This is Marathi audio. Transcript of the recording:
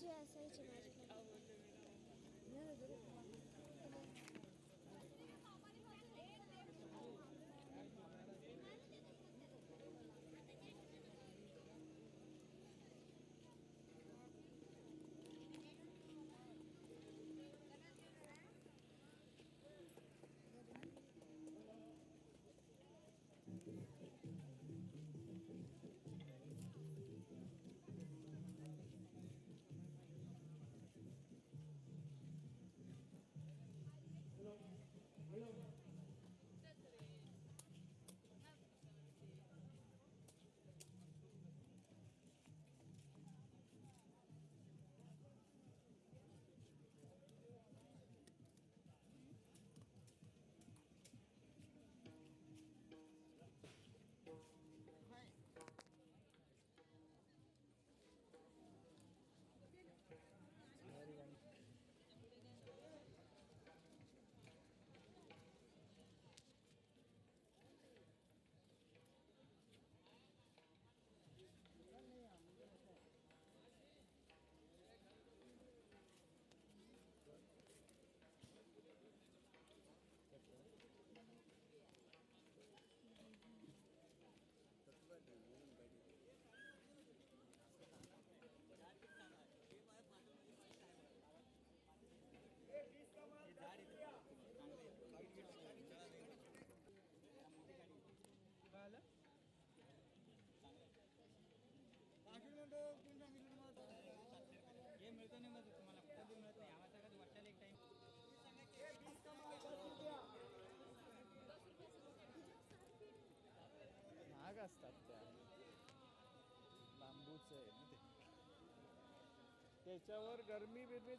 Şuraya sarı çamaşır. Nerede? मिळतो नाही मग तुम्हाला कुठं बी मिळत नाही? आम्हाला कधी वाटतं एक टाइम महाग असतात त्या. बांबूच आहे ना ते. त्याच्यावर गरमी बिरमी